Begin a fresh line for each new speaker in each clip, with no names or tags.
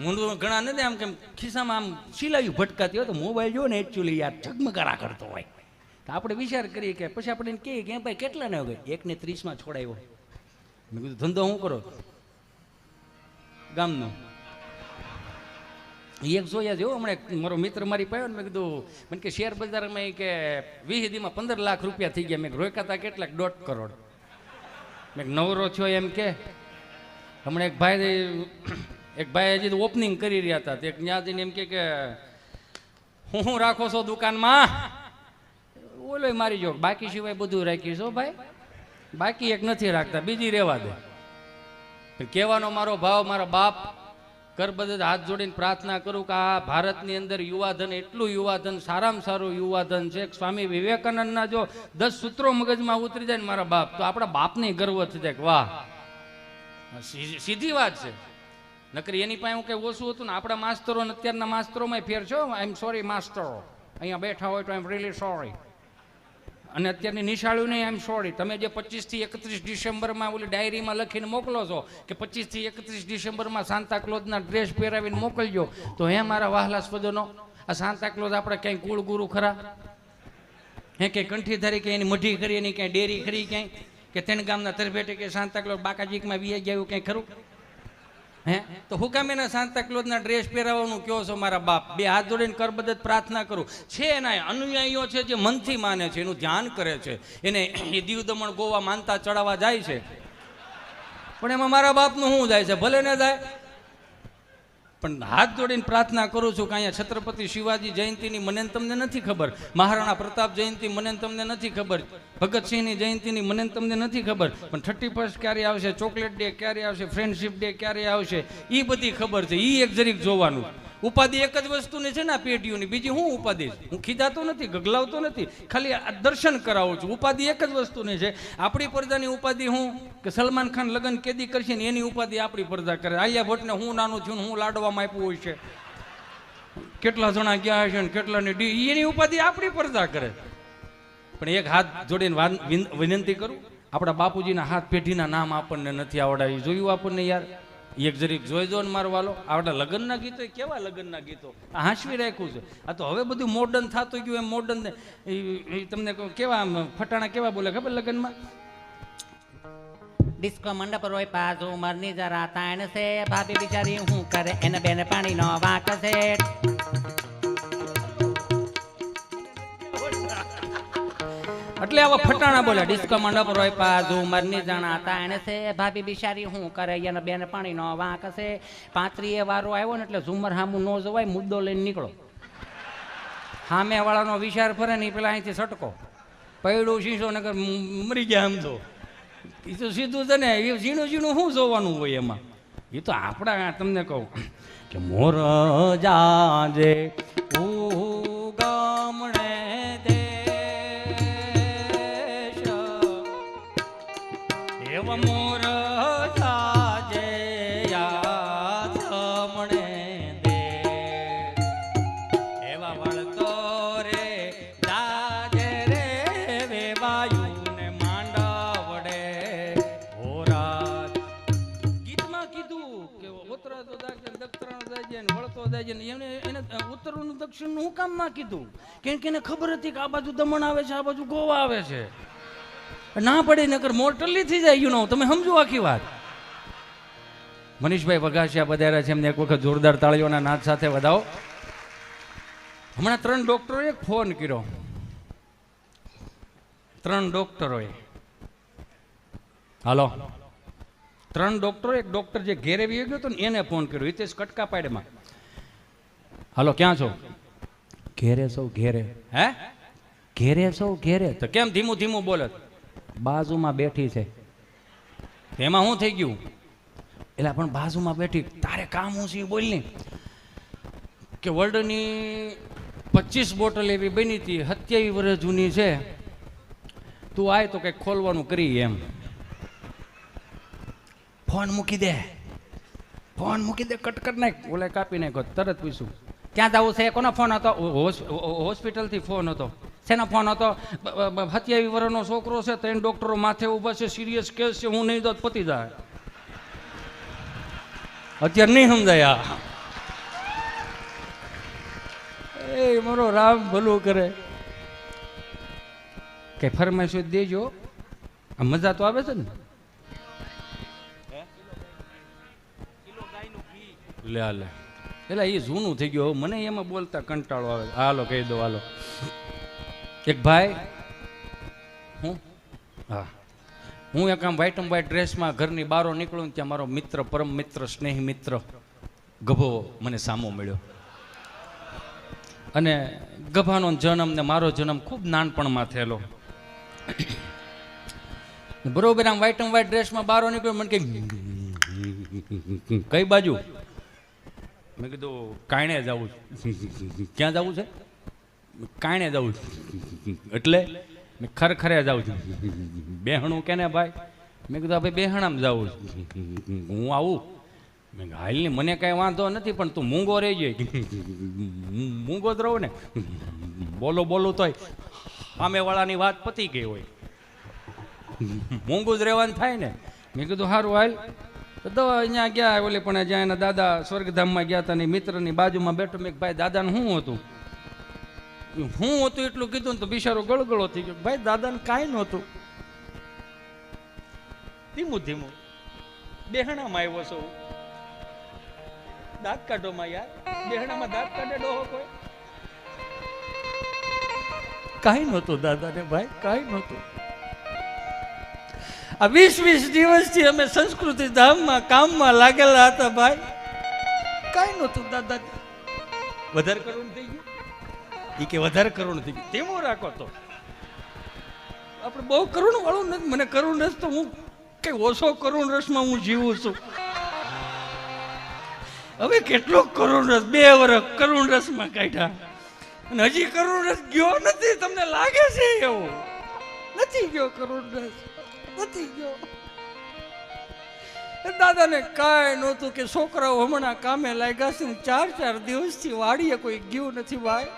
મૂંડું ઘણા નથી, આમ કેમ ખિસ્સામાં આમ સિલાયું ભટકાતી હોય તો મોબાઈલ જો ને એકચ્યુઅલી યાર ઝગમગારા કરતો હોય. તો આપણે વિચાર કરીએ કે પછી આપણે કહીએ કે ભાઈ કેટલા ને હવે? એકને ત્રીસમાં છોડાયો. મેં કીધું, ધંધો શું કરો? ગામનો. એક જોયા જેવો હમણાં મારો મિત્ર મારી પાયો ને મેં કીધું, મને કે શેર બજારમાં કે વીસ દીમાં પંદર લાખ રૂપિયા થઈ ગયા. મેં રોક્યા હતા કેટલાક દોઢ કરોડ. મેં નવરો છો એમ કે? હમણાં એક ભાઈ એક ભાઈ હજી ઓપનિંગ કરી રહ્યા હતા. તે ત્યાં જઈને એમ કે, હું શું રાખો છો દુકાનમાં? ઓલો મારી જો બાકી સિવાય બધું રાખીશ છો ભાઈ. બાકી એક નથી રાખતા, બીજી રહેવા દે. કહેવાનો મારો ભાવ, મારા બાપ કરબદ્ધ હાથ જોડીને પ્રાર્થના કરું કે આ ભારતની અંદર યુવાધન, એટલું યુવાધન, સારામાં સારું યુવાધન છે. સ્વામી વિવેકાનંદના જો દસ સૂત્રો મગજમાં ઉતરી જાય ને મારા બાપ, તો આપણા બાપને ગર્વ થઈ જાય વાહ. સીધી વાત છે. નકરી એની પાસે હું કઈ ઓછું હતું ને, આપણા માસ્તરો ને અત્યારના માસ્તરોમાં ફેર છો આઈ એમ સોરી માસ્તરો. અહીંયા બેઠા હોય તો આઈ એમ રિયલી સોરી અને અત્યારની નિશાળ્યું નહીં આઈ એમ સોરી તમે જે પચીસથી એકત્રીસ ડિસેમ્બરમાં ઓલી ડાયરીમાં લખીને મોકલો છો કે પચીસથી એકત્રીસ ડિસેમ્બરમાં સાંતા ક્લોઝના ડ્રેસ પહેરાવીને મોકલજો, તો હે મારા વહાલાસ્પદોનો આ સાંતા ક્લોઝ આપણે ક્યાંય કુળ ગુરુ ખરા? હે કે કંઠીધારી કે એની મઢી કરી, એની ક્યાંય ડેરી ખરી ક્યાંય? કે તેણ ગામના તરફેટે કે સાંતા ક્લોઝ બાકાજીકમાં વીએ ગયું ક્યાંય ખરું? હે? તો હુકામે કામ એના સાંતા ક્લોઝના ડ્રેસ પહેરાવવાનું કયો છો મારા બાપ? બે હાથ જોડીને કરબદ્ધ પ્રાર્થના કરું. છે એના અનુયાયીઓ છે જે મનથી માને છે, એનું ધ્યાન કરે છે. એને એ દીવ દમણ ગોવા માનતા ચડાવવા જાય છે. પણ એમાં મારા બાપનું શું જાય છે? ભલે ને જાય પણ હાથ જોડીને પ્રાર્થના કરું છું કે અહીંયા છત્રપતિ શિવાજી જયંતિની મને તમને નથી ખબર. મહારાણા પ્રતાપ જયંતિ મને તમને નથી ખબર. ભગતસિંહની જયંતિની મને તમને નથી ખબર. પણ થર્ટી ફર્સ્ટ ક્યારે આવશે? ચોકલેટ ડે ક્યારે આવશે? ફ્રેન્ડશિપ ડે ક્યારે આવશે? એ બધી ખબર છે. એ એક જરીક જોવાનું. ઉપાધિ એક જ વસ્તુની છે ને પેઢીઓની. બીજી હું ઉપાધિ? હું ખીજાતો નથી, ગગલાવતો નથી. ખાલી દર્શન કરાવું છું. ઉપાધિ એક જ વસ્તુની છે. આપણી પડદાની ઉપાધિ હું કે સલમાન ખાન લગ્ન કેદી કરશે ને એની ઉપાધિ આપણી પડદા કરે. આલિયા ભટ્ટને હું નાનું છું હું લાડવામાં આપ્યું હોય છે. કેટલા જણા ગયા હશે ને કેટલાની ડી એની ઉપાધિ આપણી પડદા કરે. પણ એક હાથ જોડીને વિનંતી કરું. આપણા બાપુજીના હાથ પેઢીના નામ આપણને નથી આવડાવી જોયું આપણને યાર? એક જરીક જોઈ ને મારો વાલો. આપણા લગ્નના ગીતો એ કેવા લગ્નના ગીતો? હાંસવી રાખ્યું છે. આ તો હવે બધું મોડર્ન થતું ગયું એમ મોડર્ન તમને કેવા આમ ફટાણા કેવા બોલે ખબર લગ્નમાં?
ડિસ્કો મંડપ રોય પાછું મરની જરા તાણ છે. ભાભી બિચારી હું કરે, એને બેન પાણી નો વાંક છે.
એટલે આવા ફટાણા બોલે,
ડિસ્કો મંડપ રોય પાછું મરની જણા તાણ છે. ભાભી બિચારી હું કરે? એને બેન પાણી નો વાંક છે. પાંત્રીએ વારો આવ્યો ને એટલે ઝુમર હામું ન જવાય, મુદ્દો લઈને નીકળો.
સામે વાળાનો વિચાર ફરે ને પેલા અહીંથી સટકો પૈડું શીશો નગર મરી ગયા આમ તો એ તો સીધું છે ને એ ઝીણું ઝીણું શું જોવાનું હોય એમાં? એ તો આપણા તમને કહું કે મોર જાજે હું કામ ના કીધું? કેમ કે એને ખબર હતી કે આ બાજુ દમણ આવે છે, આ બાજુ ગોવા આવે છે. ના પડે, નકર મોટલી થઈ જાય યુ નો તમે સમજો આખી વાત. મનીષભાઈ વઘાસિયા પધાર્યા છે, એમને એક વખત જોરદાર તાળીઓના નાદ સાથે વધાવો. હમણાં ત્રણ ડોક્ટરોએ ફોન કર્યો. ત્રણ ડોક્ટરોએ. હાલો. ત્રણ ડોક્ટરો એક ડોક્ટર જે ઘેરે ગયો હતો ને, એને ફોન કર્યો. હિતેશ કટકા પાડેમાં હાલો, ક્યાં છો? ઘેરે સૌ ઘેરે. હે? ઘેરે સૌ ઘેરે. તો કેમ ધીમું ધીમું બોલે? બાજુમાં બેઠી છે. એમાં શું થઈ ગયું? એટલે પણ બાજુમાં બેઠી. તારે કામ હું છે બોલ ને. કે વર્લ્ડની પચીસ બોટલ એવી બની હતી સત્યાવીસ વર્ષ જૂની છે. તું આય તો કંઈક ખોલવાનું કરી એમ. ફોન મૂકી દે. ફોન મૂકી દે કટ કટ નાખ. ઓલે કાપી નાખ્યો તરત પૂછ્યું
ક્યાં જવું છે. કોનો ફોન હતો?
હોસ્પિટલથી ફોન હતો. શેનો ફોન હતો? હત્યા વિવરણનો છોકરો છે, ત્રણ ડૉક્ટરો માથે ઊભા છે, સિરિયસ કેસ છે, હું નહીં તો પતી જાય. અત્યારે નહીં સમજાયા એ મારો રામ ભલું કરે. કે ફરમાઈશો દેજો. આ મજા તો આવે છે ને? લે લે. એટલે એ જૂનું થઈ ગયું મને એમાં બોલતા કંટાળો આવે હાલો કહી દો હાલો એક ભાઈ હું હા હું એક આમ વ્હાઈટ વ્હાઈટ ડ્રેસમાં ઘરની બારો નીકળું ત્યાં મારો મિત્ર પરમ મિત્ર સ્નેહી મિત્ર ગભો મને સામો મળ્યો અને ગભાનો જન્મ ને મારો જન્મ ખૂબ નાનપણમાં થયેલો બરોબર આમ વ્હાઈટ વ્હાઈટ ડ્રેસમાં બારો નીકળ્યો મને કે કઈ બાજુ મેં કીધું, કાયણે જવું છે? ક્યાં જવું છે? કાયણે જવું છે. એટલે? મેં ખરખરે જાઉં છું. બેહણું કેને ભાઈ? મેં કીધું ભાઈ બેહણામ જવું છું. હું આવું? મેં હાલ હાલની મને કાંઈ વાંધો નથી, પણ તું મૂંગો રહી જાય. મૂંગો જ રહું ને? બોલો, બોલું તોય. સામેવાળાની વાત પતી ગઈ હોય. મૂંગું જ રહેવાનું થાય ને? મેં કીધું સારું હાલ. તો અહીંયા ગયા ઓલે પણ જ્યાં એના દાદા સ્વર્ગધામમાં ગયા હતા ને મિત્રની બાજુમાં બેઠો મેં ભાઈ, દાદાને શું હતું? હું હતું એટલું કીધું ને તો બિચારો ગળગળો થઈ ગયો. ભાઈ, દાદાને કાંઈ નહોતું. ધીમું ધીમું. બેહણામાં આવ્યો છો. દાંત કાઢોમાં યાર. બેહણામાં દાંત કાઢે ડોહો કોઈ. કાંઈ નહોતું દાદાને, ભાઈ, કાંઈ નહોતું. આ વીસ વીસ દિવસથી અમે સંસ્કૃતિ ધામમાં, કામમાં લાગેલા હતા ભાઈ. કાંઈ નહોતું દાદા વધારે કરવું થઈ ગયું? એ કે વધારે કરુણ થઈ ગયું. તેવું રાખો તો. આપણે બહુ કરુણ વાળું નથી, મને કરુણ રસ તો હું કઈ ઓછો કરુણ રસમાં હું જીવું છું. હવે કેટલો કરુણ રસ, બે વર્ષ કરુણ રસમાં કાઢ્યા. અને હજી કરુણ રસ ગયો નથી, તમને લાગે છે એવું? નથી ગયો કરુણ રસ. નથી ગયો દાદાને કાંઈ નહોતું કે છોકરાઓ હમણાં કામે લાગ્યા છે ને ચાર ચાર દિવસથી વાડીએ કોઈ ગયું નથી ભાઈ.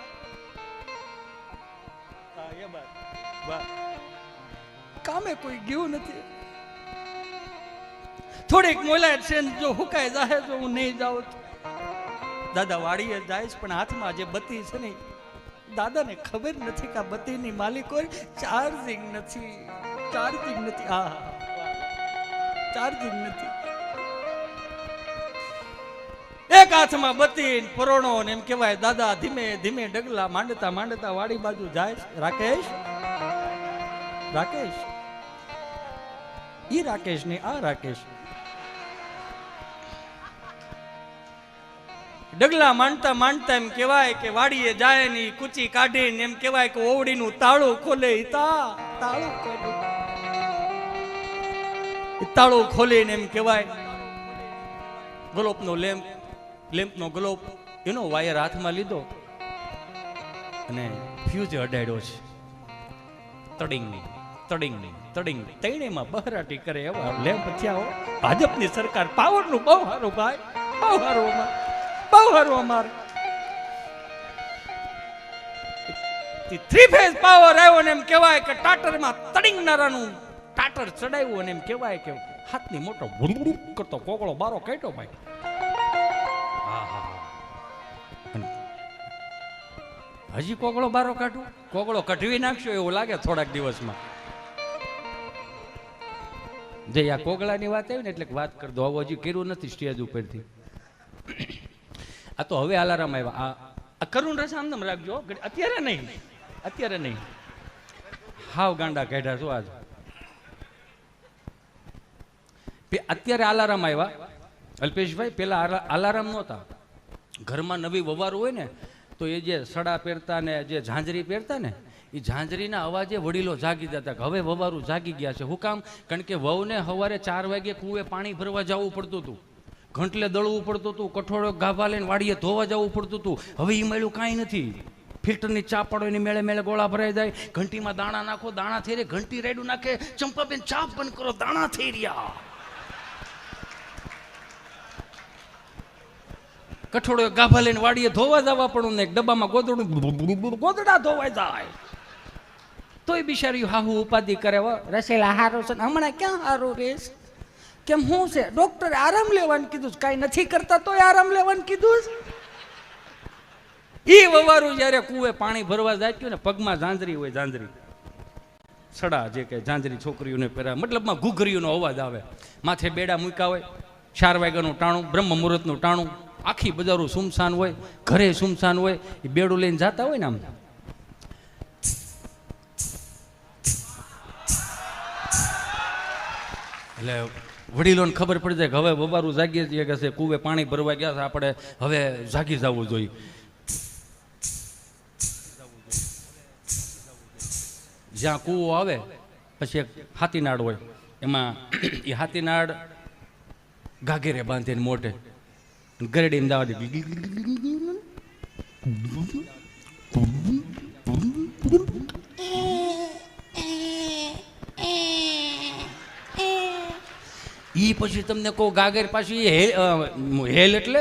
કામે કોઈ ગયું નથી થોડીક મોલાયત છે ને જો હુકાય જાહે તો હું નહીં જાઉં. દાદા વાડીએ જાય પણ હાથમાં જે બત્તી છે ને દાદાને ખબર નથી કે આ બત્તીની માલિક હોય ચાર્જિંગ નથી ચાર્જિંગ નથી. હા ચાર્જિંગ નથી. એક હાથમાં બતી પરોણો એમ કહેવાય, દાદા ધીમે ધીમે ડગલા માંડતા માંડતા વાડી બાજુ જાય રાકેશ? રાકેશ? ઈ રાકેશ ને આ રાકેશ. ડગલા માંડતા માંડતા એમ કહેવાય કે વાડીએ જાય ની કૂચી કાઢીને એમ કહેવાય કે ઓવડીનું તાળું ખોલે તા. તાળું ખોલે. તાળું ખોલીને એમ કહેવાય. ગ્લોબનો લેમ્પ, લેમ્પનો ગ્લોપ, એનો વાયર હાથમાં લીધો અને ફ્યુઝ અડાડ્યો છે. તડિંગ નહીં તડિંગ. તડિંગ તૈણેમાં બહરાટી કરે એવા લેમ્પ થયા હો. ભાજપની સરકાર પાવરનું બહુ સારું ભાઈ. બહુ સારું અમાર. બહુ સારું અમાર. થ્રી ફેઝ પાવર આવ્યો ને એમ કહેવાય કે ટાટરમાં તડિંગનારાનું ટાટર ચડાવ્યું અને એમ કહેવાય કે હાથની મોટો ભૂંડું કરતો કોકળો બારો કાઢ્યો ભાઈ. હજી કોગળો બારો કાઢું કોગળો કઢવી નાખશો એવું લાગે થોડાક દિવસમાં. જે આ કોગળાની વાત આવી ને એટલે વાત કરી દો. આવું હજી કર્યું નથી સ્ટેજ ઉપરથી. આ તો હવે અલારામ આવ્યા. આ કરુણ રસ આમ રાખજો. અત્યારે નહીં. અત્યારે નહીં. હાવ ગાંડા કાઢ્યા છો આજ. અત્યારે આલારામ આવ્યા. અલ્પેશભાઈ, પેલા આલારામ નહોતા. ઘરમાં નવી વવારું હોય ને, તો એ જે સડા પહેરતા ને, જે ઝાંઝરી પહેરતા ને, એ ઝાંઝરીના અવાજે વડીલો જાગી જતા હવે વવારું જાગી ગયા છે. હું કામ? કારણ કે વહુને સવારે ચાર વાગે કુએ પાણી ભરવા જવું પડતું હતું. ઘંટલે દળવું પડતું હતું, કઠોળો ગાભા લઈને વાડીએ ધોવા જવું પડતું હતું. હવે એ મળ્યું કાંઈ નથી. ફિલ્ટરની ચા પાડો એની મેળે મેળે ગોળા ભરાઈ જાય. ઘંટીમાં દાણા નાખો, દાણા થઈ રહ્યા. ઘંટી રેડું નાખે. ચંપાબેન, ચા બંધ કરો, દાણા થઈ રહ્યા. કઠોળો ગાભા લઈને વાડીએ ધોવા જવા ને એક ડબ્બામાં ગોદડું ગોદડા ધોવાઈ જાય. તોય બિચારી હાહુ ઉપાધિ કરે હો. રસેલા હારો છે હમણાં ક્યાં હારો રેસ કેમ શું છે? ડોક્ટરે આરામ લેવાનું કીધું છે. કાંઈ નથી કરતા તોય આરામ લેવાનું કીધું છે? એ વવારું જ્યારે કુએ પાણી ભરવા જાય ને પગમાં ઝાંઝરી હોય ઝાંઝરી. સડા જે કે ઝાંઝરી છોકરીઓને પહેરા મતલબમાં ઘૂઘરીઓનો અવાજ આવે. માથે બેડા મૂક્યા હોય, ચાર વાગ્યાનું ટાણું બ્રહ્મ મુહૂર્તનું ટાણું આખી બજારું સુમસાન હોય, ઘરે સુમસાન હોય, એ બેડું લઈને જતા હોય ને આમ. એટલે વડીલોને ખબર પડી જાય કે હવે બબારું જાગીએ છીએ કે છે, કુવે પાણી ભરવા ગયા છે, આપણે હવે જાગી જવું જોઈએ. જ્યાં કૂવો આવે, પછી એક હાથીનાળ હોય. એમાં એ હાથીનાળ ગાગેરે બાંધીને મોઢે ગરડીને અમદાવાદ ઈ પછી તમને કહો ગાગર પાછી હેલ હેલ એટલે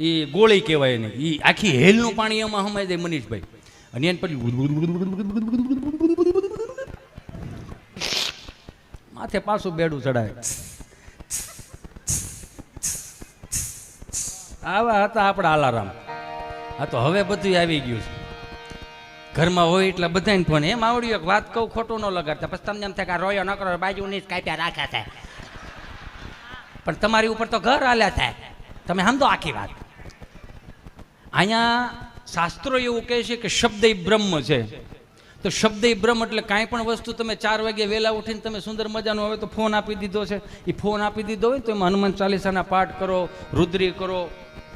એ ગોળી કહેવાય એને એ આખી હેલનું પાણી એમાં સમાય જાય મનીષભાઈ અને એને પછી માથે પાછું બેડું ચડાય આવા હતા આપણા આલારામ આ તો હવે બધું આવી ગયું છે. ઘરમાં હોય એટલે બધાને ફોન. એમ આવડ્યું એક વાત કહું, ખોટું ન લગાડતા. પછી તમને એમ થાય કે રોયો ન કરો બાજુ નહીં કાપ્યા રાખ્યા થાય પણ તમારી ઉપર તો ઘર હાલ્યા થાય. તમે સમજો આખી વાત. અહીંયા શાસ્ત્રો એવું કહે છે કે શબ્દ એ બ્રહ્મ છે. તો શબ્દ બ્રહ્મ એટલે કાંઈ પણ વસ્તુ તમે ચાર વાગે વહેલા ઉઠીને તમે સુંદર મજાનો હવે તો ફોન આપી દીધો છે. એ ફોન આપી દીધો હોય તો એમાં હનુમાન ચાલીસાના પાઠ કરો, રુદ્રી કરો,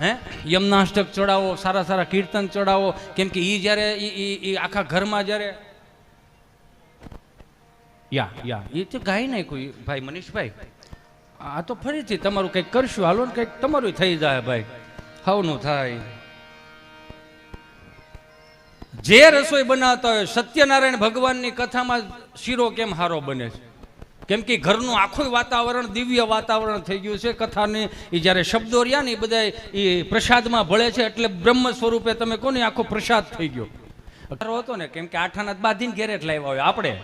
હે? યમનાષ્ટક ચડાવો, સારા સારા કીર્તન ચડાવો. કેમ કે એ જ્યારે એ આખા ઘરમાં જ્યારે યા યા એ તો ગાય નહીં કોઈ. ભાઈ મનીષભાઈ, આ તો ફરીથી તમારું કંઈક કરશું. હાલો ને કંઈક તમારું થઈ જાય ભાઈ. હવનું થાય. જે રસોઈ બનાવતા હોય, સત્યનારાયણ ભગવાનની કથામાં શીરો કેમ હારો બને છે? કેમ કે ઘરનું આખું વાતાવરણ, દિવ્ય વાતાવરણ થઈ ગયું છે, કથાની. એ જ્યારે શબ્દો રહ્યા ને એ બધા એ પ્રસાદમાં ભળે છે, એટલે બ્રહ્મ સ્વરૂપે તમે કોને આખો પ્રસાદ થઈ ગયો? હતો ને, કેમ કે આઠાના બાંધીને ઘેરે જ લાવ્યા હોય, આપણે.